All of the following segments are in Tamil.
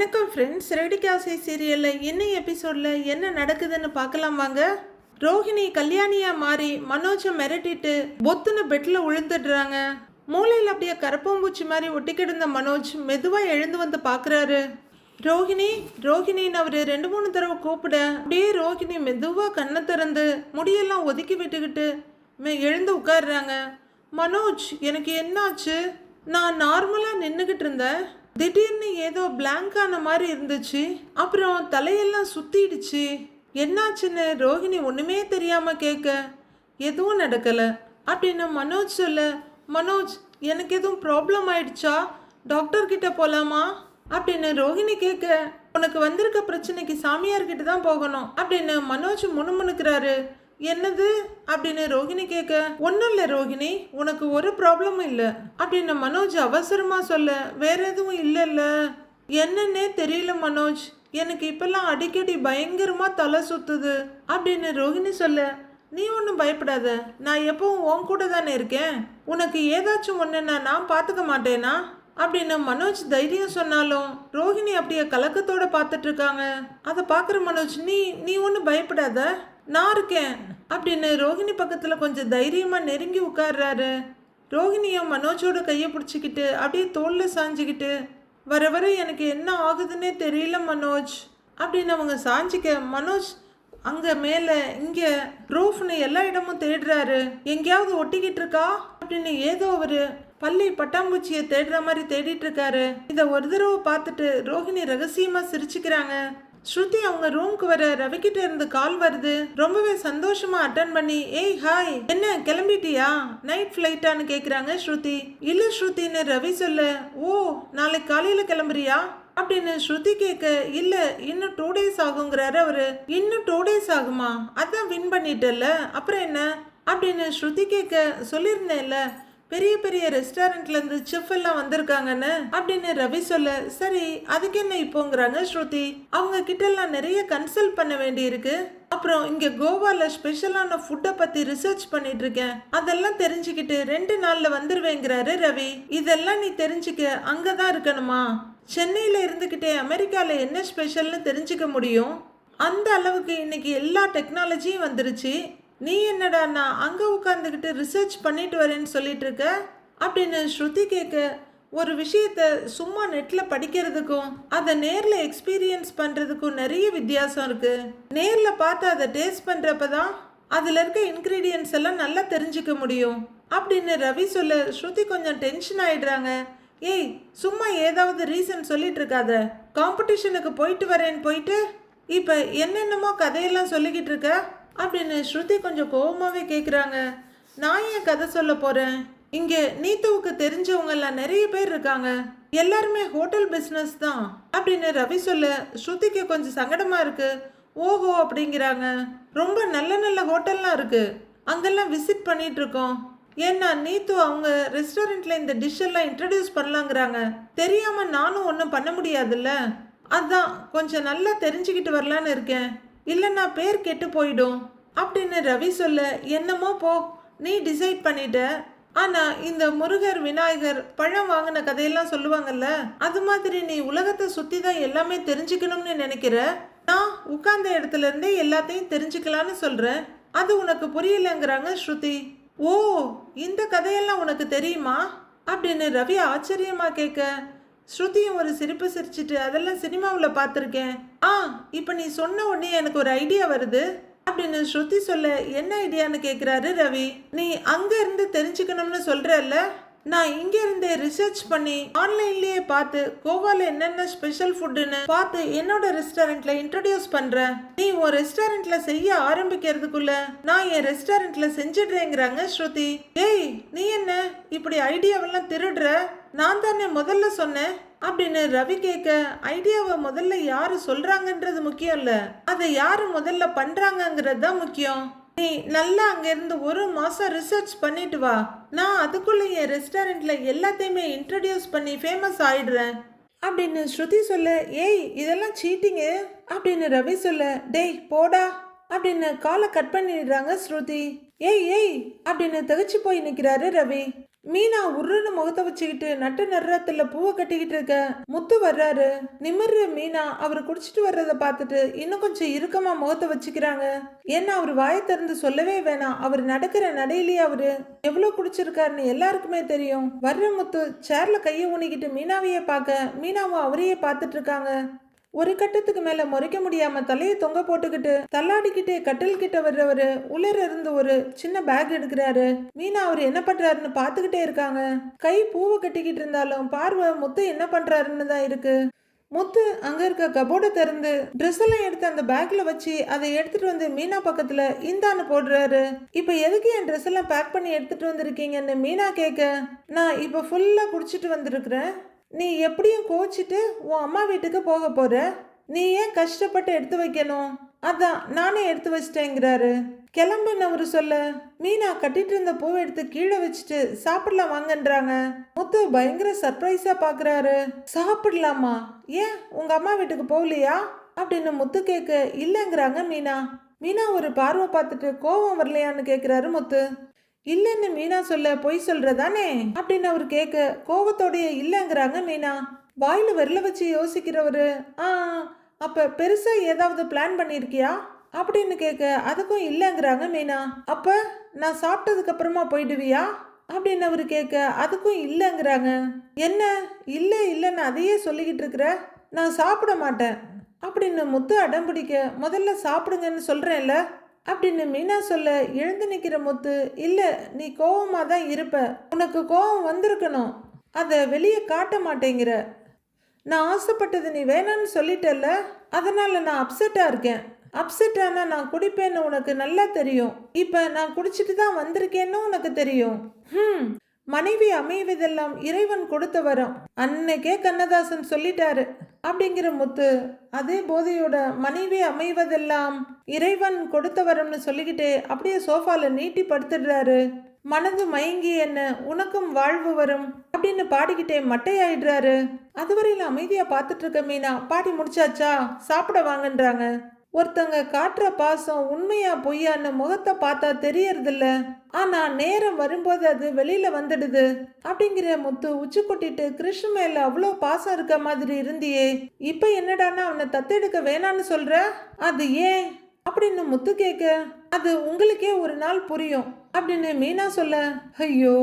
வணக்கம் ஃப்ரெண்ட்ஸ் ரெடி காசை சீரியலில் என்ன எபிசோடில் என்ன நடக்குதுன்னு பார்க்கலாம் வாங்க. ரோஹிணி கல்யாணியாக மாறி மனோஜை மிரட்டிட்டு பொத்துன்னு பெட்டில் விழுந்துடுறாங்க மூளையில் அப்படியே கரப்பம்பூச்சி மாதிரி ஒட்டி கிடந்த மனோஜ் மெதுவாக எழுந்து வந்து பார்க்குறாரு. ரோஹிணி ரோஹிணின்னு அவர் ரெண்டு மூணு தடவை கூப்பிட அப்படியே ரோஹிணி மெதுவாக கண்ணை திறந்து முடியெல்லாம் ஒதுக்கி விட்டுக்கிட்டு எழுந்து உட்காடுறாங்க மனோஜ் எனக்கு என்னாச்சு? நான் நார்மலாக நின்றுக்கிட்டு இருந்தேன். திடீர்னு ஏதோ பிளாங்கான ஆன மாதிரி இருந்துச்சு. அப்புறம் தலையெல்லாம் சுத்திடுச்சு. என்னாச்சுன்னு ரோஹிணி ஒன்றுமே தெரியாம கேட்க எதுவும் நடக்கலை. அப்படின்னு மனோஜ் சொல்ல மனோஜ் எனக்கு எதுவும் ப்ராப்ளம் ஆயிடுச்சா? டாக்டர் கிட்ட போகலாமா அப்படின்னு ரோஹிணி கேட்க உனக்கு வந்திருக்க பிரச்சனைக்கு சாமியார்கிட்ட தான் போகணும். அப்படின்னு மனோஜ் முணுமுணுக்கிறாரு. என்னது? அப்படின்னு ரோஹிணி கேட்க ஒன்றும் இல்லை ரோஹிணி உனக்கு ஒரு ப்ராப்ளமும் இல்லை. அப்படின்னு மனோஜ் அவசரமாக சொல்ல வேற எதுவும் இல்லைல்ல. என்னன்னே தெரியல மனோஜ் எனக்கு இப்பெல்லாம் அடிக்கடி பயங்கரமாக தலை சுத்துது. அப்படின்னு ரோஹிணி சொல்ல நீ ஒன்றும் பயப்படாத நான் எப்பவும் உன் கூட தானே இருக்கேன். உனக்கு ஏதாச்சும் ஒன்றுன்னா நான் பார்த்துக்க மாட்டேனா? அப்படின்னு மனோஜ் தைரியம் சொன்னாலும் ரோஹிணி அப்படியே கலக்கத்தோட பார்த்துட்டு இருக்காங்க. அதை பார்க்குற மனோஜ் நீ நீ ஒன்றும் பயப்படாத. நான் இருக்கேன். அப்படின்னு ரோஹிணி பக்கத்தில் கொஞ்சம் தைரியமாக நெருங்கி உட்கார்றாரு. ரோஹிணியும் மனோஜோட கையை பிடிச்சிக்கிட்டு அப்படியே தோளில் சாஞ்சிக்கிட்டு வர வர எனக்கு என்ன ஆகுதுன்னே தெரியல மனோஜ். அப்படின்னு அவங்க சாஞ்சிக்க மனோஜ் அங்கே மேலே இங்கே ரூஃப்னு எல்லா இடமும் தேடுறாரு. எங்கேயாவது ஒட்டிக்கிட்டு இருக்கா? அப்படின்னு ஏதோ ஒரு பள்ளி பட்டாம்பூச்சியை தேடுற மாதிரி தேடிட்டு இருக்காரு. இதை ஒரு தடவை பார்த்துட்டு ரோஹிணி ரகசியமாக சிரிச்சுக்கிறாங்க. ஸ்ருதி அவங்க ரூம்க்கு வர ரவிக்கிட்ட இருந்து கால் வருது. ரொம்பவே சந்தோஷமா அட்டன் பண்ணி ஏய் ஹாய் என்ன கிளம்பிட்டியா? நைட் ஃப்ளைட்டான்னு கேக்குறாங்க ஸ்ருதி. இல்ல ஸ்ருதின்னு ரவி சொல்ல. ஓ நாளைக்கு காலையில கிளம்புறியா? அப்படின்னு ஸ்ருதி கேட்க இல்ல இன்னும் டூ டேஸ் ஆகுங்கிறாரு அவரு. இன்னும் டூ டேஸ் ஆகுமா? அதான் வின் பண்ணிட்டல அப்புறம் என்ன? அப்படின்னு ஸ்ருதி கேட்க சொல்லியிருந்தேன்ல. பெரிய பெரிய ரெஸ்டாரண்ட்ல இருந்து செஃப் எல்லாம் வந்திருக்காங்கன்னு அப்படின்னு ரவி சொல்ல சரி அதுக்கு என்ன இப்போங்கிறாங்க ஸ்ருதி? அவங்க கிட்ட எல்லாம் நிறைய கன்சல்ட் பண்ண வேண்டி இருக்கு அப்புறம் இங்க கோவால ஸ்பெஷலான ஃபுட்டை பத்தி ரிசர்ச் பண்ணிட்டு இருக்கேன் அதெல்லாம் தெரிஞ்சுக்கிட்டு ரெண்டு நாள்ல வந்துருவேங்கிறாரு ரவி. இதெல்லாம் நீ தெரிஞ்சுக்க அங்கதான் இருக்கணுமா? சென்னையில இருந்துகிட்டே அமெரிக்கால என்ன ஸ்பெஷல்னு தெரிஞ்சுக்க முடியும்? அந்த அளவுக்கு இன்னைக்கு எல்லா டெக்னாலஜியும் வந்துருச்சு. நீ என்னடா நான் அங்கே உட்காந்துக்கிட்டு ரிசர்ச் பண்ணிட்டு வரேன்னு சொல்லிட்டு இருக்க அப்படின்னு ஸ்ருதி கேட்க ஒரு விஷயத்த சும்மா நெட்டில் படிக்கிறதுக்கும் அதை நேரில் எக்ஸ்பீரியன்ஸ் பண்ணுறதுக்கும் நிறைய வித்தியாசம் இருக்குது நேரில் பார்த்து அதை டேஸ்ட் பண்ணுறப்ப தான் அதில் இருக்க இன்க்ரீடியன்ஸ் எல்லாம் நல்லா தெரிஞ்சுக்க முடியும். அப்படின்னு ரவி சொல்ல ஸ்ருதி கொஞ்சம் டென்ஷன் ஆயிடுறாங்க. ஏய் சும்மா ஏதாவது ரீசன் சொல்லிட்டு இருக்காத காம்படிஷனுக்கு போயிட்டு வரேன்னு போயிட்டு இப்போ என்னென்னமோ கதையெல்லாம் சொல்லிக்கிட்டு இருக்க? அப்படின்னு ஸ்ருதி கொஞ்சம் கோபமாகவே கேட்குறாங்க நான் ஏன் கதை சொல்ல போகிறேன் இங்கே நீத்துவுக்கு தெரிஞ்சவங்கெல்லாம் நிறைய பேர் இருக்காங்க. எல்லாருமே ஹோட்டல் பிஸ்னஸ் தான். அப்படின்னு ரவி சொல்ல ஸ்ருதிக்கு கொஞ்சம் சங்கடமாக இருக்குது ஓஹோ அப்படிங்கிறாங்க. ரொம்ப நல்ல நல்ல ஹோட்டல்லாம் இருக்குது அங்கெல்லாம் விசிட் பண்ணிட்டு இருக்கோம் ஏன்னா நீத்து அவங்க ரெஸ்டாரண்ட்ல இந்த டிஷ் எல்லாம் இன்ட்ரடியூஸ் பண்ணலாங்கிறாங்க. தெரியாம நானும் ஒன்றும் பண்ண முடியாதுல்ல? அதான் கொஞ்சம் நல்லா தெரிஞ்சுக்கிட்டு வரலான்னு இருக்கேன். இல்லைன்னா பேர் கெட்டு போயிடும். அப்படின்னு ரவி சொல்ல என்னமோ போ நீ டிசைட் பண்ணிட்ட. ஆனால் இந்த முருகர் விநாயகர் பழம் வாங்கின கதையெல்லாம் சொல்லுவாங்கல்ல அது மாதிரி நீ உலகத்தை சுற்றி தான் எல்லாமே தெரிஞ்சுக்கணும்னு நினைக்கிற? நான் உட்கார்ந்த இடத்துல இருந்தே எல்லாத்தையும் தெரிஞ்சுக்கலான்னு சொல்கிறேன் அது உனக்கு புரியலங்கிறாங்க ஸ்ருதி. ஓ இந்த கதையெல்லாம் உனக்கு தெரியுமா? அப்படின்னு ரவி ஆச்சரியமாக கேட்க ஸ்ருதியும் ஒரு சிரிப்பு சிரிச்சிட்டு அதெல்லாம் சினிமாவில் பார்த்துருக்கேன். ஆ இப்போ நீ சொன்ன உடனே எனக்கு ஒரு ஐடியா வருது. அப்படின்னு ஸ்ருதி சொல்ல என்ன ஐடியான்னு கேட்குறாரு ரவி. நீ அங்கேருந்து தெரிஞ்சுக்கணும்னு சொல்கிறல்ல நான் இங்க இருந்தே ரிசர்ச் பண்ணி ஆன்லைன்லயே பார்த்து கோவால என்னென்ன ஸ்பெஷல் ஃபுட்டுன்னு பார்த்து என்னோட ரெஸ்டாரண்ட்ல இன்ட்ரடியூஸ் பண்றேன். நீ உன் ரெஸ்டாரண்ட்ல செய்ய ஆரம்பிக்கிறதுக்குள்ள நான் என் ரெஸ்டாரண்ட்ல செஞ்சிடுறேங்கிறாங்க ஸ்ருதி. ஏய் நீ என்ன இப்படி ஐடியாவெல்லாம் திருடுற? நான் தானே முதல்ல சொன்னேன் அப்படின்னு ரவி கேட்க ஐடியாவை முதல்ல யாரு சொல்றாங்கன்றது முக்கியம் இல்ல. அதை யாரு முதல்ல பண்றாங்கிறது தான் முக்கியம். நீ நல்லா அங்கேருந்து ஒரு மாதம் ரிசர்ச் பண்ணிட்டு வா. நான் அதுக்குள்ளே என் ரெஸ்டாரண்ட்டில் எல்லாத்தையுமே இன்ட்ரடியூஸ் பண்ணி ஃபேமஸ் ஆயிடுறேன். அப்படின்னு ஸ்ருதி சொல்ல. ஏய் இதெல்லாம் சீட்டிங்கு அப்படின்னு ரவி சொல்ல. டேய் போடா. அப்படின்னு காலை கட் பண்ணிடுறாங்க ஸ்ருதி. ஏய் ஏய் அப்படின்னு தகச்சு போய் நிற்கிறாரு ரவி. மீனா உருன்னு முகத்தை வச்சுக்கிட்டு நட்டு நிறத்துல பூவை கட்டிக்கிட்டு இருக்க. முத்து வர்றாரு. நிமிர்ற மீனா அவர் குடிச்சிட்டு வர்றத பார்த்துட்டு இன்னும் கொஞ்சம் இறுக்கமா முகத்தை வச்சுக்கிறாங்க. ஏன்னா அவர் வாயை திறந்து சொல்லவே வேணாம். அவர் நடக்கிற நடையிலேயே அவரு எவ்வளவு குடிச்சிருக்காருன்னு எல்லாருக்குமே தெரியும். வர்ற முத்து சேர்ல கையை ஊனிக்கிட்டு மீனாவையே பார்க்க. மீனாவும் அவரையே பார்த்துட்டு இருக்காங்க. ஒரு கட்டத்துக்கு மேல முறைக்க முடியாம தலையை தொங்க போட்டுக்கிட்டு தள்ளாடிக்கிட்டே கட்டில் கிட்ட வர்றவரு உள்ளர இருந்து ஒரு சின்ன பேக் எடுக்கிறாரு. மீனா அவர் என்ன பண்றாருன்னு பாத்துக்கிட்டே இருக்காங்க. கை பூவை கட்டிக்கிட்டு இருந்தாலும் பார்வை முத்து என்ன பண்றாருன்னு தான் இருக்கு. முத்து அங்க இருக்க கபோர்டை திறந்து ட்ரெஸ் எல்லாம் எடுத்து அந்த பேக்ல வச்சு அதை எடுத்துட்டு வந்து மீனா பக்கத்துல இந்தான்னு போடுறாரு. இப்ப எதுக்கு என் ட்ரெஸ் எல்லாம் பேக் பண்ணி எடுத்துட்டு வந்திருக்கீங்கன்னு மீனா கேட்க நான் இப்ப ஃபுல்லா குடிச்சிட்டு வந்திருக்கிறேன். நீ எப்படியும் கோச்சிட்டு உன் அம்மா வீட்டுக்கு போக போற? நீ ஏன் கஷ்டப்பட்டு எடுத்து வைக்கணும்? அதான் நானே எடுத்து வச்சிட்டேங்கிறாரு. கிளம்புன்னு அவரு சொல்ல. மீனா கட்டிட்டு இருந்த பூவை எடுத்து கீழே வச்சுட்டு சாப்பிடலாம் வாங்கன்றாங்க. முத்து பயங்கர சர்ப்ரைஸா பாக்குறாரு. சாப்பிடலாமா? ஏன் உங்க அம்மா வீட்டுக்கு போகலையா? அப்படின்னு முத்து கேட்க இல்லைங்கிறாங்க மீனா. மீனா ஒரு பார்வை பார்த்துட்டு கோவம் வரலையான்னு கேட்குறாரு முத்து. இல்லைன்னு மீனா சொல்ல பொய் சொல்றதானே? அப்படின்னு அவர் கேட்க கோவத்தோடைய இல்லைங்கிறாங்க மீனா. வாயில விரல வச்சு யோசிக்கிறவரு ஆ அப்ப பெருசா ஏதாவது பிளான் பண்ணியிருக்கியா அப்படின்னு கேட்க அதுக்கும் இல்லைங்கிறாங்க மீனா. அப்ப நான் சாப்பிட்டதுக்கு அப்புறமா போயிடுவியா? அப்படின்னு அவர் கேட்க அதுக்கும் இல்லைங்கிறாங்க. என்ன? இல்லை இல்லைன்னு அதையே சொல்லிக்கிட்டு இருக்கிற? நான் சாப்பிட மாட்டேன். அப்படின்னு முத்து அடம் பிடிக்க முதல்ல சாப்பிடுங்கன்னு சொல்கிறேன்ல அப்படின்னு மீனா சொல்ல எழுந்து நிற்கிற முத்து இல்லை நீ கோவமாக தான் இருப்ப. உனக்கு கோவம் வந்திருக்கணும். அதை வெளியே காட்ட மாட்டேங்கிற. நான் ஆசைப்பட்டது நீ வேணான்னு சொல்லிட்டல்ல. அதனால் நான் அப்செட்டாக இருக்கேன். அப்செட்டானா நான் குடிப்பேன்னு உனக்கு நல்லா தெரியும். இப்போ நான் குடிச்சிட்டு தான் வந்திருக்கேன்னு உனக்கு தெரியும். ம் மனைவி அமைவதெல்லாம் இறைவன் கொடுத்த வரம். அன்னைக்கே கண்ணதாசன் சொல்லிட்டாரு. அப்படிங்கிற முத்து அதே போதையோட மனைவி அமைவதெல்லாம் இறைவன் கொடுத்த சொல்லிக்கிட்டு சொல்லிக்கிட்டே அப்படியே சோஃபால நீட்டி படுத்துடுறாரு. மனது மயங்கி என்ன உனக்கும் வாழ்வு வரும் அப்படின்னு பாடிக்கிட்டே மட்டையாயிடுறாரு. அதுவரையில் அமைதியாக பார்த்துட்டு இருக்க மீனா பாடி முடிச்சாச்சா? சாப்பிட வாங்கன்றாங்க. ஒருத்தங்க காட்டுற பாசம் உண்மையா பொய்யான்னு முகத்தை பார்த்தா தெரியறதில்ல. ஆனா நேரம் வரும்போது அது வெளியில வந்துடுது. அப்படிங்கிற முத்து உச்சி கொட்டிட்டு கிருஷ்ண மேல அவ்வளோ பாசம் இருக்க மாதிரி இருந்தியே. இப்ப என்னடானா அவனை தத்தெடுக்க வேணான்னு சொல்ற? அது ஏன்? அப்படின்னு முத்து கேட்க அது உங்களுக்கே ஒரு நாள் புரியும். அப்படின்னு மீனா சொல்ல ஐயோ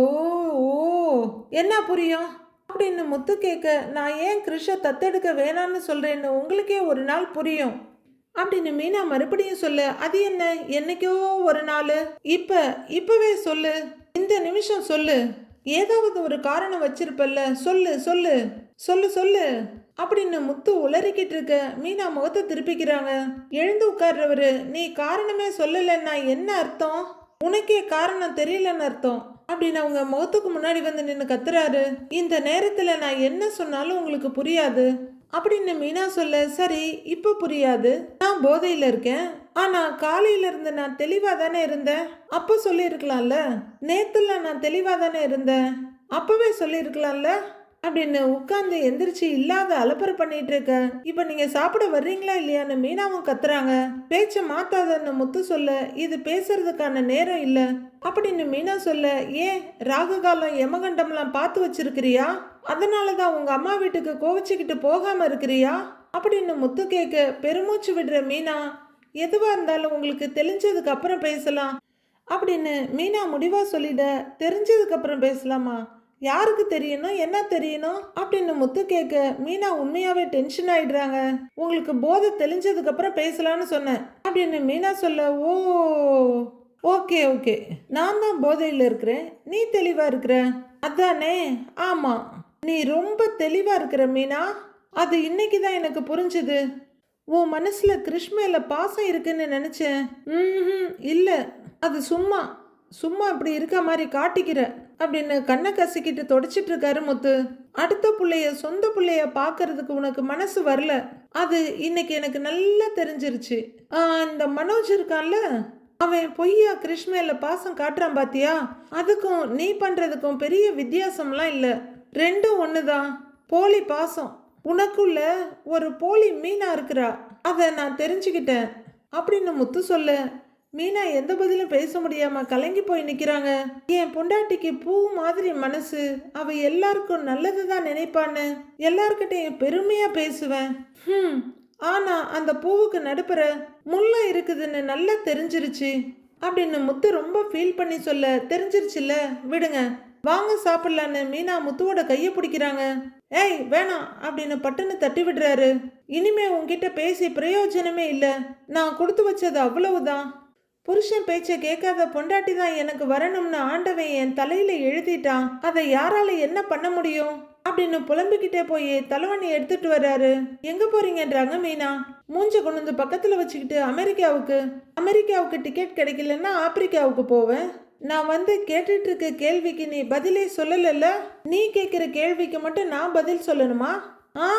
ஓ என்ன புரியும்? அப்படின்னு முத்து கேட்க நான் ஏன் கிருஷ தத்தெடுக்க வேணான்னு சொல்றேன்னு உங்களுக்கே ஒரு நாள் புரியும். அப்படின்னு மீனா மறுபடியும் சொல்லு அது என்ன? என்னைக்கோ ஒரு நாள். இப்ப இப்பவே சொல்லு. இந்த நிமிஷம் சொல்லு. ஏதாவது ஒரு காரணம் வச்சிருப்பல்ல. சொல்லு சொல்லு. சொல்லு சொல்லு. அப்படின்னு முத்து உளறிக்கிட்டு இருக்க மீனா முகத்தை திருப்பிக்கிறாங்க. எழுந்து உட்கார்றவரு நீ காரணமே சொல்லலைன்னா என்ன அர்த்தம்? உனக்கே காரணம் தெரியலன்னு அர்த்தம். அப்படின்னு அவங்க முகத்துக்கு முன்னாடி வந்து நின்று கத்துறாரு. இந்த நேரத்தில் நான் என்ன சொன்னாலும் உங்களுக்கு புரியாது. அப்படின்னு மீனா சொல்ல சரி இப்போ புரியாது. நான் போதையில் இருக்கேன். ஆனால் காலையில இருந்து நான் தெளிவா தானே இருந்தேன். அப்போ சொல்லியிருக்கலாம்ல? நேத்துல நான் தெளிவா தானே இருந்தேன். அப்பவே சொல்லியிருக்கலாம்ல? அப்படின்னு உட்கார்ந்து எந்திரிச்சு இல்லாத அலப்பறை பண்ணிட்டு இருக்க. இப்ப நீங்க சாப்பிட வர்றீங்களா இல்லையான்னு மீனாவும் கத்துறாங்க. பேச்ச மாத்தாதன்னு முத்து சொல்ல இது பேசுறதுக்கான நேரம் இல்ல. அப்படின்னு மீனா சொல்ல ஏன் ராகு காலம் யமகண்டம்லாம் பார்த்து வச்சிருக்கிறியா? அதனாலதான் உங்க அம்மா வீட்டுக்கு கோவிச்சுக்கிட்டு போகாம இருக்கிறியா? அப்படின்னு முத்து கேட்க பெருமூச்சு விடுற மீனா எதுவா இருந்தாலும் உங்களுக்கு தெரிஞ்சதுக்கு அப்புறம் பேசலாம். அப்படின்னு மீனா முடிவா சொல்லிட தெரிஞ்சதுக்கு அப்புறம் பேசலாமா? யாருக்கு தெரியணும்? என்ன தெரியணும்? அப்படின்னு முத்து கேட்க மீனா உண்மையாவே டென்ஷன் ஆயிடுறாங்க. உங்களுக்கு போதை தெளிஞ்சதுக்கு அப்புறம் பேசலாம்னு சொன்னேன். அப்படின்னு மீனா சொல்ல ஓ ஓகே ஓகே. நான் தான் போதையில் இருக்கிறேன். நீ தெளிவா இருக்கிற? அதானே. ஆமா. நீ ரொம்ப தெளிவா இருக்கிற மீனா. அது இன்னைக்கு தான் எனக்கு புரிஞ்சுது. உன் மனசுல கிருஷ் பாசம் இருக்குன்னு நினைச்சேன். ம் இல்லை. அது சும்மா. சும்மா இப்படி இருக்க மாதிரி காட்டிக்கிற. அப்படின்னு கண்ணை கசிக்கிட்டு தொடச்சிட்டு இருக்காரு முத்து. அடுத்த பிள்ளைய சொந்த பிள்ளைய பார்க்கறதுக்கு உனக்கு மனசு வரல. அது இன்னைக்கு எனக்கு நல்லா தெரிஞ்சிருச்சு. இந்த மனோஜ் இருக்கான்ல? அவன் பொய்யா கிருஷ்மேல பாசம் காட்டுறான் பாத்தியா? அதுக்கும் நீ பண்றதுக்கும் பெரிய வித்தியாசம்லாம் இல்லை. ரெண்டும் ஒண்ணுதான். போலி பாசம். உனக்குள்ள ஒரு போலி மீனா இருக்கிறா. அதை நான் தெரிஞ்சுக்கிட்டேன். அப்படின்னு முத்து சொல்ல. மீனா எந்த பதிலும் பேச முடியாம கலங்கி போய் நிக்கிறாங்க. என் பொண்டாட்டிக்கு பூ மாதிரி மனசு. அவ எல்லாருக்கும் நல்லது தான் நினைப்பான்னு எல்லார்கிட்டையும் பெருமையா பேசுவேன். ஹம். ஆனா அந்த பூவுக்கு நடுப்புற முல்லை இருக்குதுன்னு நல்லா தெரிஞ்சிருச்சு. அப்படின்னு முத்து ரொம்ப ஃபீல் பண்ணி சொல்ல தெரிஞ்சிருச்சுல்ல? விடுங்க. வாங்க சாப்பிடலான்னு மீனா முத்துவோட கையை பிடிக்கிறாங்க. ஏய் வேணாம் அப்படின்னு பட்டுன்னு தட்டி விடுறாரு. இனிமே உங்ககிட்ட பேசி பிரயோஜனமே இல்லை. நான் கொடுத்து வச்சது அவ்வளவுதான். புருஷன் பேச்சை கேட்காத பொண்டாட்டி தான் எனக்கு வரணும்னு ஆண்டவன் என் தலையில எழுதிட்டான். அதை யாரால என்ன பண்ண முடியும்? அப்படின்னு புலம்பிக்கிட்டே போய் தலைவணி எடுத்துட்டு வர்றாரு. எங்க போறீங்கன்றாங்க மீனா? மூஞ்ச கொண்டு வந்து பக்கத்துல வச்சுக்கிட்டு அமெரிக்காவுக்கு. அமெரிக்காவுக்கு டிக்கெட் கிடைக்கலன்னா ஆப்பிரிக்காவுக்கு போவேன். நான் வந்து கேட்டுட்டு இருக்க கேள்விக்கு நீ பதிலே சொல்லலைல்ல? நீ கேட்குற கேள்விக்கு மட்டும் நான் பதில் சொல்லணுமா? ஆ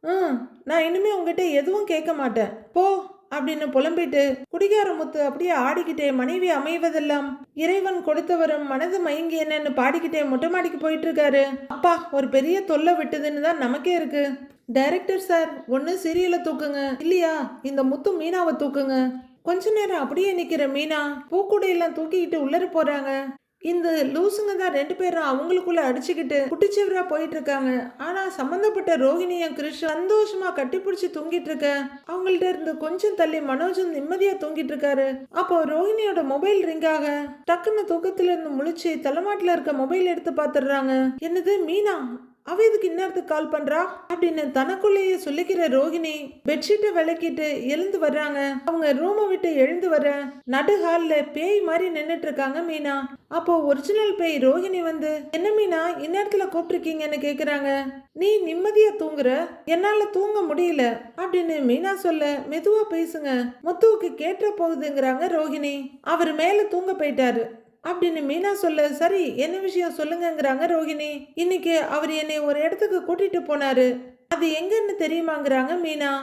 ம். நான் இனிமே உங்ககிட்ட எதுவும் கேட்க மாட்டேன். போ. அப்படின்னு புலம்பிட்டு குடிகாரமுத்து அப்படியே ஆடிக்கிட்டே மனைவி அமைவதெல்லாம் இறைவன் கொடுத்தவரும் மனது மயங்கி என்னன்னு பாடிக்கிட்டே மொட்டை மாடிக்கு போயிட்டு இருக்காரு அப்பா ஒரு பெரிய தொல்லை விட்டுதுன்னு தான் நமக்கே இருக்கு. டைரக்டர் சார் ஒன்று சீரியலை தூக்குங்க. இல்லையா? இந்த முத்து மீனாவை தூக்குங்க. கொஞ்ச நேரம் அப்படியே நிக்கிற மீனா பூக்கூடையெல்லாம் தூக்கிக்கிட்டு உள்ளர போறாங்க. இந்த லூசுங்க தான் ரெண்டு பேரும் அவங்களுக்குள்ள அடிச்சுக்கிட்டு குட்டிச்சவரா போயிட்டு இருக்காங்க ஆனா சம்பந்தப்பட்ட ரோஹிணியும் கிருஷ் சந்தோஷமா கட்டிப்பிடிச்சு தூங்கிட்டு இருக்க அவங்கள்ட்ட இருந்து கொஞ்சம் தள்ளி மனோஜும் நிம்மதியா தூங்கிட்டு இருக்காரு அப்போ ரோஹிணியோட மொபைல் ரிங்காக டக்குன்னு தூக்கத்துல இருந்து முழிச்சு தலைமாட்டுல இருக்க மொபைல் எடுத்து பாத்துடுறாங்க. என்னது மீனா? அவ இதுக்கு இந்நேரத்துக்கு கால் பண்றா? அப்படின்னு தனக்குள்ளேயே சொல்லிக்கிற ரோகிணி பெட்ஷீட்டை விளக்கிட்டு எழுந்து வர்றாங்க. அவங்க ரூமை விட்டு எழுந்து வர நடு ஹால்ல பேய் மாதிரி நின்னுட்டு இருக்காங்க மீனா. அப்போ ஒரிஜினல் பேய் ரோகிணி வந்து என்ன மீனா இந்நேரத்துல கூப்பிட்டுருக்கீங்கன்னு கேக்குறாங்க. நீ நிம்மதியா தூங்குற? என்னால தூங்க முடியல. அப்படின்னு மீனா சொல்ல மெதுவா பேசுங்க. முத்துவுக்கு கேட்ட போகுதுங்கிறாங்க ரோகிணி. அவர் மேல தூங்க போயிட்டாரு. அப்படின்னு மீனா சொல்ல சரி என்ன விஷயம் சொல்லுங்கங்கிறாங்க ரோகிணி இன்னைக்கு அவர் என்னை ஒரு இடத்துக்கு கூட்டிட்டு போனாரு. அது எங்கன்னு தெரியுமாங்கிறாங்க மீனா.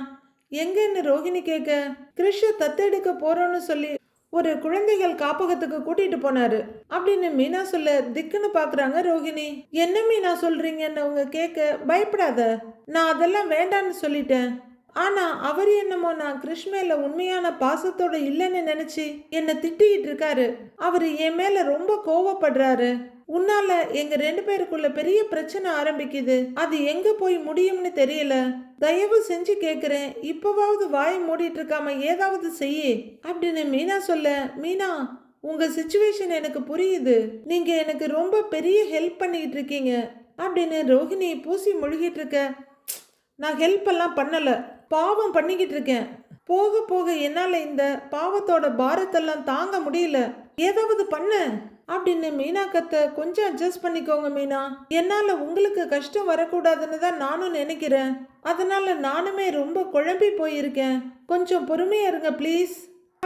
எங்கன்னு ரோகிணி கேட்க கிருஷ தத்தெடுக்க போறோம்னு சொல்லி ஒரு குழந்தைகள் காப்பகத்துக்கு கூட்டிட்டு போனாரு. அப்படின்னு மீனா சொல்ல திக்குன்னு பாக்குறாங்க ரோகிணி என்ன மீனா சொல்றீங்கன்னு அவங்க கேட்க பயப்படாத. நான் அதெல்லாம் வேண்டான்னு சொல்லிட்டேன். ஆனால் அவர் என்னமோ நான் கிருஷ் மேலே உண்மையான பாசத்தோட இல்லைன்னு நினச்சி என்னை திட்டிக்கிட்டு இருக்காரு. அவர் என் மேலே ரொம்ப கோவப்படுறாரு. உன்னால எங்க ரெண்டு பேருக்குள்ள பெரிய பிரச்சனை ஆரம்பிக்குது. அது எங்க போய் முடியும்னு தெரியல. தயவு செஞ்சு கேக்குறேன். இப்பவாவது வாயை மூடிட்டு இருக்காம ஏதாவது செய்ய. அப்படின்னு மீனா சொல்ல மீனா உங்க சுச்சுவேஷன் எனக்கு புரியுது. நீங்க எனக்கு ரொம்ப பெரிய ஹெல்ப் பண்ணிக்கிட்டு இருக்கீங்க. அப்படின்னு ரோஹிணி பூசி முழுகிட்டு இருக்க நான் ஹெல்ப் எல்லாம் பண்ணலை. பாவம் பண்ணிக்கிட்டு இருக்கேன். போக போக என்னால் இந்த பாவத்தோட பாரத்தெல்லாம் தாங்க முடியல. ஏதாவது பண்ணு அப்படின்னு மீனா கத்த கொஞ்சம் அட்ஜஸ்ட் பண்ணிக்கோங்க மீனா. என்னால் உங்களுக்கு கஷ்டம் வரக்கூடாதுன்னு தான் நானும் நினைக்கிறேன். அதனால நானுமே ரொம்ப குழம்பி போயிருக்கேன். கொஞ்சம் பொறுமையாக இருங்க ப்ளீஸ்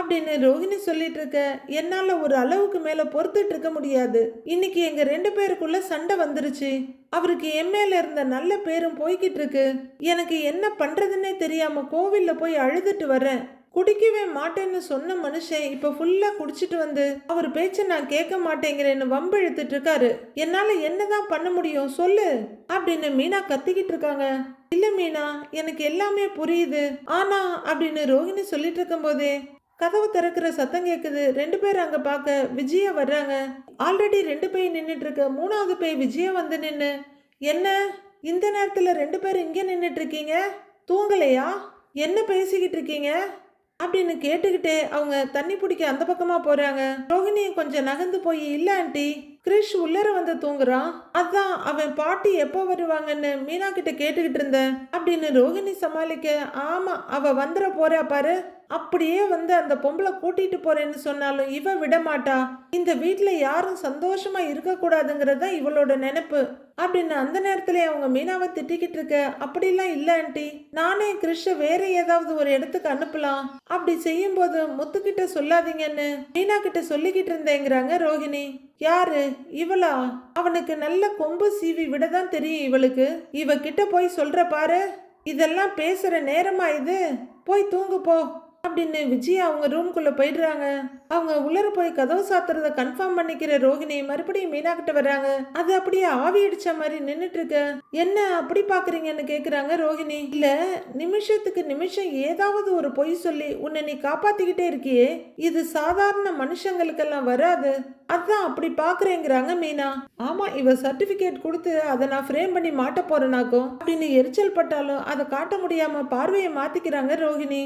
அப்படின்னு ரோஹிணி சொல்லிட்டு இருக்க என்னால ஒரு அளவுக்கு மேல பொறுத்துட்டு இருக்க முடியாது. இன்னைக்கு எங்க ரெண்டு பேருக்குள்ள சண்டை வந்துருச்சு. அவருக்கு என் மேல இருந்த நல்ல பேரும் போய்கிட்டு இருக்கு. எனக்கு என்ன பண்றதுன்னே தெரியாம கோவில்ல போய் அழுதுட்டு வரேன் குடிக்கவே மாட்டேன்னு சொன்ன மனுஷன் இப்ப ஃபுல்லா குடிச்சிட்டு வந்து அவர் பேச்ச நான் கேட்க மாட்டேங்கிறேன்னு வம்பு இழுத்துட்டு இருக்காரு. என்னால என்னதான் பண்ண முடியும் சொல்லு அப்படின்னு மீனா கத்திக்கிட்டு இருக்காங்க. இல்ல மீனா எனக்கு எல்லாமே புரியுது. ஆனா அப்படின்னு ரோஹிணி சொல்லிட்டு இருக்கும்போதே கதவு திறக்கிற சத்தம் கேட்குது ரெண்டு பேர் அங்க பார்க்க விஜயா வர்றாங்க. ஆல்ரெடி ரெண்டு பேய் நின்றுட்டு இருக்க மூணாவது பேய் விஜயா வந்து நின்று என்ன? இந்த நேரத்துல ரெண்டு பேர் இங்க நின்றுட்டு இருக்கீங்க தூங்கலையா? என்ன பேசிக்கிட்டு இருக்கீங்க அப்படின்னு கேட்டுக்கிட்டே அவங்க தண்ணி பிடிக்க அந்த பக்கமா போறாங்க. ரோஹிணியும் கொஞ்சம் நகர்ந்து போய் இல்ல ஆண்டி கிரிஷ் உள்ளர வந்து தூங்குறான். அதான் அவன் பாட்டி எப்போ வருவாங்கன்னு மீனா கிட்ட கேட்டுக்கிட்டு இருந்தேன். அப்படின்னு ரோஹிணி சமாளிக்க ஆமா அவ வந்துட போறா பாரு. அப்படியே வந்து அந்த பொம்பளை கூட்டிட்டு போறேன்னு சொன்னாலும் இவ விட மாட்டா இந்த வீட்டில் யாரும் சந்தோஷமா இருக்கக்கூடாதுங்கிறது தான் இவளோட நினைப்பு. அப்படின்னு அந்த நேரத்துல அவங்க மீனாவை திட்டிக்கிட்டு இருக்க அப்படிலாம் இல்ல ஆண்டி. நானே கிருஷ்ண வேற ஏதாவது ஒரு இடத்துக்கு அனுப்பலாம். அப்படி செய்யும்போது முத்துக்கிட்ட சொல்லாதீங்கன்னு மீனா கிட்ட சொல்லிக்கிட்டு இருந்தேங்கிறாங்க ரோஹிணி. யாரு? இவளா? அவனுக்கு நல்ல கொம்பு சீவி விட தான் தெரியும் இவளுக்கு. இவ கிட்ட போய் சொல்ற பாரு. இதெல்லாம் பேசுற நேரமா இது? போய் தூங்கு போ. அப்படின்னு விஜய் அவங்க ரூம்குள்ளே போயிடுறாங்க. அவங்க உள்ளர போய் கதவு சாத்துறத கன்ஃபார்ம் பண்ணிக்கிற ரோகிணி மறுபடியும் மீனா கிட்ட வர்றாங்க. அது அப்படியே ஆவி அடிச்ச மாதிரி நின்றுட்டு இருக்க. என்ன அப்படி பாக்குறீங்கன்னு கேக்குறாங்க ரோகிணி. இல்ல நிமிஷத்துக்கு நிமிஷம் ஏதாவது ஒரு பொய் சொல்லி உன்னை நீ காப்பாத்திக்கிட்டே இருக்கியே. இது சாதாரண மனுஷங்களுக்கெல்லாம் வராது. அதான் அப்படி பாக்குறேங்கிறாங்க மீனா. ஆமா இவ சர்டிபிகேட் கொடுத்து அதை நான் ஃப்ரேம் பண்ணி மாட்ட போறேனாக்கும். அப்படின்னு எரிச்சல் பட்டாலும் அதை காட்ட முடியாம பார்வையை மாத்திக்கிறாங்க ரோகிணி.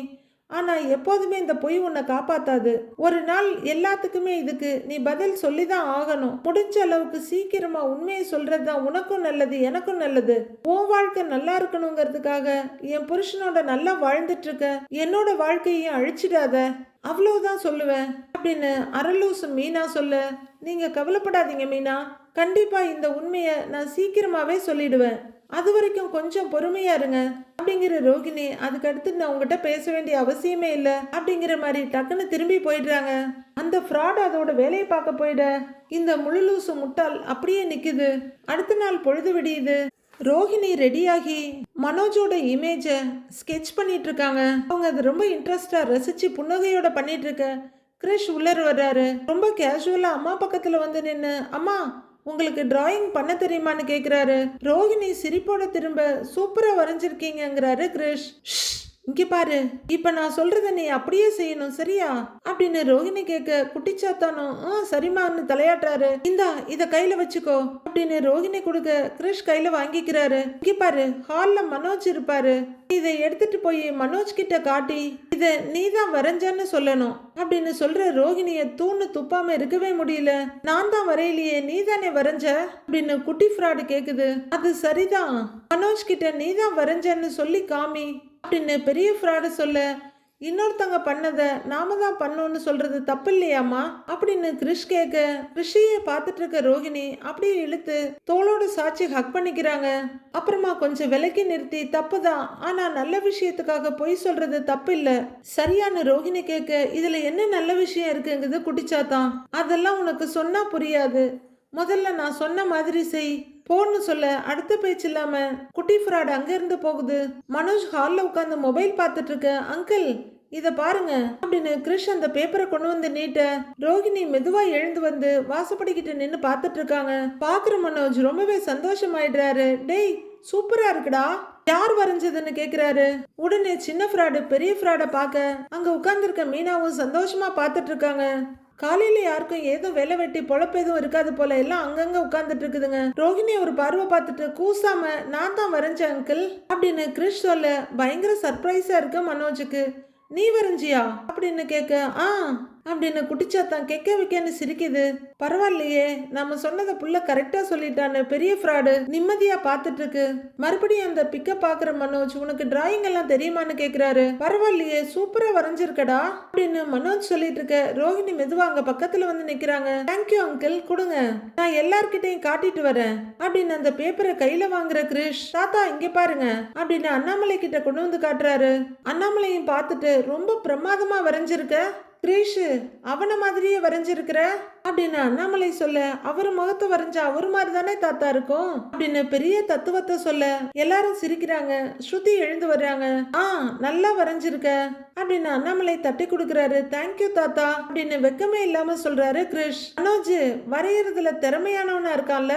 ஆனால் எப்போதுமே இந்த பொய் உன்னை காப்பாத்தாது. ஒரு நாள் எல்லாத்துக்குமே இதுக்கு நீ பதில் சொல்லி தான் ஆகணும். முடிஞ்ச அளவுக்கு சீக்கிரமா உண்மையை சொல்றதுதான் உனக்கும் நல்லது எனக்கும் நல்லது. உன் வாழ்க்கை நல்லா இருக்கணுங்கிறதுக்காக என் புருஷனோட நல்லா வாழ்ந்துட்டு இருக்க என்னோட வாழ்க்கையும் அழிச்சிடாத. அவ்வளவுதான் சொல்லுவேன். அப்படின்னு அரலூசு மீனா சொல்ல நீங்க கவலைப்படாதீங்க மீனா. கண்டிப்பா இந்த உண்மையை நான் சீக்கிரமாவே சொல்லிடுவேன். அது வரைக்கும் கொஞ்சம் பொறுமையா இருங்க. அப்படிங்கிற ரோகிணி அதுக்கு அடுத்து நான் உங்ககிட்ட பேச வேண்டிய அவசியமே இல்லை அப்படிங்கிற மாதிரி டக்குன்னு திரும்பி போயிடுறாங்க. அந்த ஃப்ராட் அதோட வேலையை பார்க்க போயிட. இந்த முழுலூசு முட்டாள் அப்படியே நிக்குது. அடுத்த நாள் பொழுது விடியுது. ரோஹிணி ரெடியாகி மனோஜோட இமேஜை ஸ்கெட்ச் பண்ணிட்டு இருக்காங்க. அவங்க அதை ரொம்ப இன்ட்ரெஸ்டாக ரசிச்சு புன்னகையோட பண்ணிட்டு இருக்க. கிரிஷ் உள்ளர் வர்றாரு. ரொம்ப கேஷுவலாக அம்மா பக்கத்தில் வந்து நின்று அம்மா உங்களுக்கு டிராயிங் பண்ண தெரியுமான்னு கேட்குறாரு ரோஹிணி சிரிப்போட திரும்ப சூப்பராக வரைஞ்சிருக்கீங்கங்கிறாரு கிரிஷ். "ஷ், இங்க பாரு இப்ப நான் சொல்றத நீ அப்படியே செய்யணும் சரியா? அப்படின்னு ரோஹிணி கேட்க குட்டிச்சாத்தானும் ஆ சரிம்மான்னு தலையாட்டுறாரு. இந்தா இத கையில வச்சுக்கோ அப்படின்னு ரோஹிணி கொடுக்க கிரிஷ் கையில வாங்கிக்கிறாரு. இங்க பாரு ஹால்ல மனோஜ் இருப்பாரு. இதை எடுத்துட்டு போய் மனோஜ் கிட்ட காட்டி இத நீ தான் வரைஞ்சன்னு சொல்லணும் அப்படின்னு சொல்ற ரோஹிணிய தூணு துப்பாம இருக்கவே முடியல. நான் தான் வரையிலையே நீ தானே வரைஞ்ச? அப்படின்னு குட்டி ஃப்ராடு கேக்குது. அது சரிதான். மனோஜ் கிட்ட நீ தான் வரைஞ்சன்னு சொல்லி காமி அப்படின்னு பெரிய ஃப்ராடு சொல்ல இன்னொருத்தங்க பண்ணதை நாம தான் பண்ணோன்னு சொல்றது தப்பு இல்லையாம்மா? அப்படின்னு கிரிஷ் கேட்க கிறிஷியை பார்த்துட்டு இருக்க ரோகிணி அப்படியே இழுத்து தோளோட சாட்சி ஹக் பண்ணிக்கிறாங்க. அப்புறமா கொஞ்சம் விலக்கி நிறுத்தி தப்பு தான். ஆனா நல்ல விஷயத்துக்காக பொய் சொல்றது தப்பு இல்ல. சரியான ரோகிணி கேட்க இதுல என்ன நல்ல விஷயம் இருக்குங்கிறது குடிச்சாதான். அதெல்லாம் உனக்கு சொன்னா புரியாது. முதல்ல நான் சொன்ன மாதிரி செய். போன்னு சொல்ல அடுத்த பேச்சு இல்லாம குட்டி ஃப்ராட் அங்கிருந்து போகுது. மனோஜ் ஹாலில் உட்காந்து மொபைல் பார்த்துட்டு இருக்க அங்கிள் இத பாருங்க அப்படின்னு கிருஷ் அந்த பேப்பரை கொண்டு வந்து நீட்ட ரோகிணி மெதுவா எழுந்து வந்து வாசப்படிக்கிட்டு நின்னு பார்த்துட்டு இருக்காங்க. பாக்குற மனோஜ் ரொம்பவே சந்தோஷமாயிடுறாரு. டேய் சூப்பரா இருக்குடா யார் வரைஞ்சதுன்னு கேக்குறாரு. உடனே சின்ன ஃப்ராடு பெரிய ஃப்ராட பார்க்க அங்க உட்கார்ந்திருக்க மீனாவும் சந்தோஷமா பார்த்துட்டு இருக்காங்க. காலையில யாருக்கும் ஏதோ வேலை வெட்டி பொழப்பு எதுவும் இருக்காது போல. எல்லாம் அங்கங்க உட்கார்ந்துட்டு இருக்குதுங்க. ரோஹிணி ஒரு பார்வை பார்த்துட்டு கூசாம நான் தான் வரைஞ்சேன் அங்கிள் அப்படின்னு கிரிஷ் சொல்ல பயங்கர சர்ப்ரைஸா இருக்கு மனோஜுக்கு. நீ வரைஞ்சியா? அப்படின்னு கேட்க ஆ. அப்படின்னு குட்டிச்சாத்தான் கெக்க வைக்கன்னு சிரிக்குது. பரவாயில்லையே நம்ம சொன்னதை புள்ள கரெக்டா சொல்லிட்டானு பெரிய ஃப்ராடு நிம்மதியா பார்த்துட்டு இருக்கு மறுபடியும் அந்த பிக்க பாக்குற மனோஜ் உனக்கு டிராயிங் எல்லாம் தெரியுமான்னு கேக்குறாரு. பரவாயில்லையே சூப்பரா வரைஞ்சிருக்கடா அப்படின்னு மனோஜ் சொல்லிட்டு இருக்க ரோஹிணி மெதுவா அங்க பக்கத்துல வந்து நிக்கிறாங்க. தேங்க்யூ அங்கிள் கொடுங்க. நான் எல்லார்கிட்டையும் காட்டிட்டு வரேன் அப்படின்னு அந்த பேப்பரை கையில வாங்குற கிரிஷ். தாத்தா இங்க பாருங்க அப்படின்னு அண்ணாமலை கிட்ட கொண்டு வந்து காட்டுறாரு. அண்ணாமலையும் பார்த்துட்டு ரொம்ப பிரமாதமா வரைஞ்சிருக்க. கிரீஷு அவனை மாதிரியே வரைஞ்சிருக்கிற? அப்படின்னு அண்ணாமலை சொல்ல அவர் முகத்தை வரைஞ்சா அவர் மாதிரி தானே தாத்தா இருக்கும்? அப்படின்னு பெரிய தத்துவத்தை சொல்ல எல்லாரும் சிரிக்கிறாங்க ஸ்ருதி எழுந்து வர்றாங்க. ஆ நல்லா வரைஞ்சிருக்க. அப்படின்னு அண்ணாமலை தட்டி கொடுக்கறாரு தேங்க்யூ தாத்தா அப்படின்னு வெக்கமே இல்லாம சொல்றாரு கிரிஷ். மனோஜ் வரைகிறதுல திறமையானவனா இருக்கான்ல?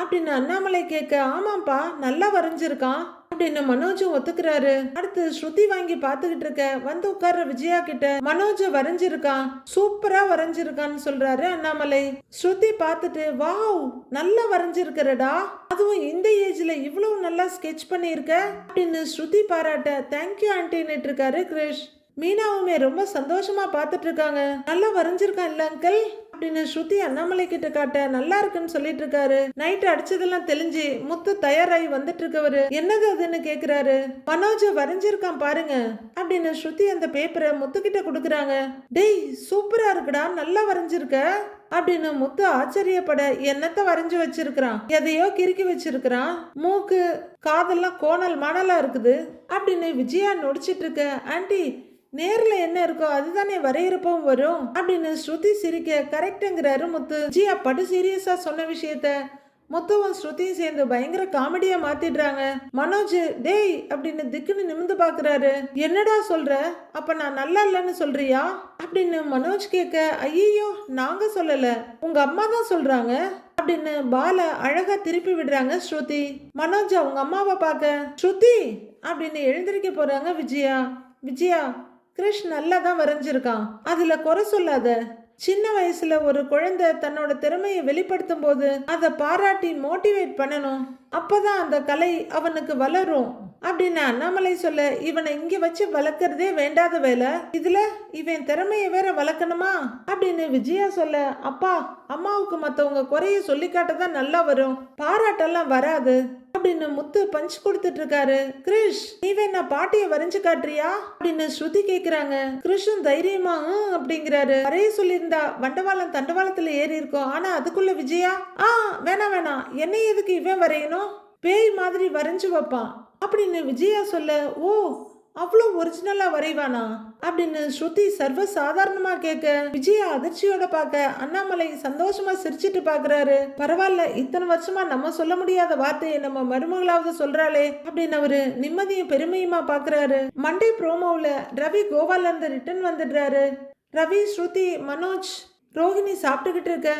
அப்படின்னு அண்ணாமலை கேட்க ஆமாப்பா நல்லா வரைஞ்சிருக்கான். அப்படின்னு மனோஜும் ஒத்துக்கிறாரு. அடுத்து ஸ்ருதி வாங்கி பாத்துக்கிட்டு இருக்க வந்து உட்கார்ற விஜயா கிட்ட மனோஜ வரைஞ்சிருக்கான். சூப்பரா வரைஞ்சிருக்கான்னு சொல்றாரு அண்ணாமலை. ஸ்ருதி பார்த்துட்டு வாவ் நல்லா வரைஞ்சிருக்கிறடா. அதுவும் இந்த ஏஜ்ல இவ்வளவு நல்லா ஸ்கெட்ச் பண்ணியிருக்க? அப்படின்னு ஸ்ருதி பாராட்ட தேங்க்யூ ஆண்டின்னு இருக்காரு கிரிஷ். மீனாவுமே ரொம்ப சந்தோஷமா பார்த்துட்டு இருக்காங்க. நல்லா வரைஞ்சிருக்கான் இல்ல அங்கிள் அப்படின்னு ஸ்ருதி அண்ணாமலை கிட்ட காட்ட நல்லா இருக்குன்னு சொல்லிட்டு இருக்காரு நைட் அடிச்சதெல்லாம் தெளிஞ்சு முத்து தயாராகி வந்துட்டு இருக்கவரு என்னது அதுன்னு கேக்குறாரு. மனோஜ வரைஞ்சிருக்கான் பாருங்க அப்படின்னு ஸ்ருதி அந்த பேப்பரை முத்து கிட்ட கொடுக்குறாங்க. டேய் சூப்பரா இருக்குடா. நல்லா வரைஞ்சிருக்க அப்படின்னு முத்து ஆச்சரியப்பட என்னத்த வரைஞ்சு வச்சிருக்கிறான்? எதையோ கிறுக்கி வச்சிருக்கிறான். மூக்கு காதெல்லாம் கோணல் மணலா இருக்குது அப்படின்னு விஜயா நொடிச்சிட்டு இருக்க ஆண்டி நேரில் என்ன இருக்கோ அதுதானே வரையறுப்பும் வரும். அப்படின்னு ஸ்ருதி சிரிக்க கரெக்டுங்கிறாரு முத்து. ஜியா படு சீரியஸாக சொன்ன விஷயத்த. முத்துவும் ஸ்ருதியும் சேர்ந்து பயங்கர காமெடியா மாத்திடுறாங்க. மனோஜ் டேய் அப்படின்னு திக்குன்னு நிமிந்து பாக்குறாரு. என்னடா சொல்ற? அப்ப நான் நல்லா இல்லைன்னு சொல்றியா? அப்படின்னு மனோஜ் கேட்க ஐயோ நாங்க சொல்லல. உங்க அம்மா தான் சொல்றாங்க. அப்படின்னு பால அழகா திருப்பி விடுறாங்க ஸ்ருதி. மனோஜ் அவங்க அம்மாவை பார்க்க ஸ்ருதி! அப்படின்னு எழுந்திருக்க போறாங்க விஜயா. விஜயா கிருஷ் நல்லா தான் வரைஞ்சிருக்கான். அதுல குறை சொல்லாத. சின்ன வயசுல ஒரு குழந்தை தன்னோட திறமையை வெளிப்படுத்தும் போது அதை பாராட்டி மோட்டிவேட் பண்ணணும். அப்பதான் அந்த கலை அவனுக்கு வளரும். அப்படின்னு அண்ணாமலை சொல்ல இவனை இங்கே வச்சு வளர்க்குறதே வேண்டாத வேலை. இதில் இவன் திறமையை வேற வளர்க்கணுமா? அப்படின்னு விஜயா சொல்ல அப்பா அம்மாவுக்கு மற்றவங்க குறைய சொல்லி காட்டதான் நல்லா வரும். பாராட்டெல்லாம் வராது. அப்படின்னு முத்து பஞ்ச் கொடுத்துட்டு இருக்காரு. கிருஷ் நீ வேணா பாட்டிய வரைஞ்சு காட்டுறியா? அப்படின்னு ஸ்ருதி கேக்குறாங்க. கிருஷும் தைரியமா அப்படிங்கிறாரு. வரைய சொல்லியிருந்தா வண்டவாளம் தண்டவாளத்துல ஏறி இருக்கோம் ஆனா அதுக்குள்ள விஜயா? ஆ வேணாம் வேணாம். என்னை எதுக்கு இவன் வரையணும்? பேய் மாதிரி வரைஞ்சு வைப்பான் அப்படின்னு விஜயா சொல்ல ஓ அவ்வளோ ஒரிஜினலாக வரைவானா? அப்படின்னு ஸ்ருதி சர்வ சாதாரணமாக கேட்க விஜயா அதிர்ச்சியோட பார்க்க அண்ணாமலை சந்தோஷமா சிரிச்சிட்டு பார்க்குறாரு. பரவாயில்ல இத்தனை வருஷமா நம்ம சொல்ல முடியாத வார்த்தையை நம்ம மருமகளாவது சொல்றாளே அப்படின்னு அவரு நிம்மதியும் பெருமையுமா பார்க்குறாரு. மண்டே ப்ரோமோவில் ரவி கோவாலேருந்து ரிட்டர்ன் வந்துடுறாரு. ரவி ஸ்ருதி மனோஜ் ரோஹிணி சாப்பிட்டுக்கிட்டு இருக்க.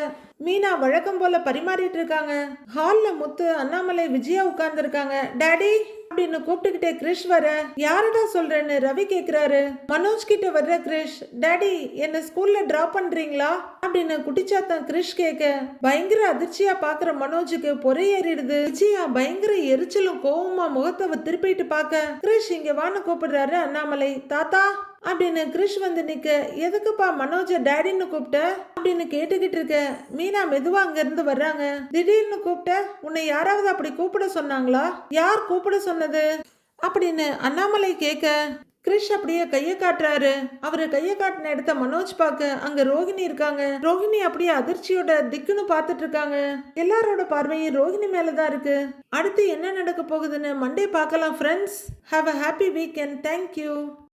மீனா வழக்கம் போல பரிமாறிட்டு இருக்காங்க. ஹால்ல முத்து அண்ணாமலை விஜயா உட்கார்ந்து இருக்காங்க அப்படின்னு கூப்பிட்டுக்கிட்டே கிரிஷ் வர. யாரடா சொல்றேன்னு ரவி கேக்குறாரு. மனோஜ் கிட்ட வர்ற கிரிஷ் டேடி என்ன ஸ்கூல்ல டிராப் பண்றீங்களா? அப்படின்னு குட்டிச்சாத்தன் கிரிஷ் கேட்க பயங்கர அதிர்ச்சியா பாக்குற மனோஜுக்கு பொறையேறிடுது விஜயா பயங்கர எரிச்சலும் கோவமா முகத்தை திருப்பிட்டு பார்க்க கிரிஷ் இங்க வான்னு கூப்பிடுறாரு அண்ணாமலை. தாத்தா அப்படின்னு கிரிஷ் வந்து நிற்க எதுக்குப்பா மனோஜ டேடின்னு கூப்பிட்ட? அப்படின்னு கேட்டுக்கிட்டு இருக்க. மீனா மெதுவா அங்க இருந்து வர்றாங்க. திடீர்னு கூப்பிட்ட? உன்னை யாராவது அப்படி கூப்பிட சொன்னாங்களா? யார் கூப்பிட சொன்னது? அப்படின்னு அண்ணாமலை கேட்க. கிரிஷ் அப்படியே கையை காட்டுறாரு. அவரு கையை காட்டின இடத்த மனோஜ் பார்க்க அங்க ரோகிணி இருக்காங்க. ரோகிணி அப்படியே அதிர்ச்சியோட திக்குன்னு பார்த்துட்டு இருக்காங்க. எல்லாரோட பார்வையும் ரோகிணி மேலதான் இருக்கு. அடுத்து என்ன நடக்க போகுதுன்னு மண்டே பார்க்கலாம் friends have a happy weekend thank you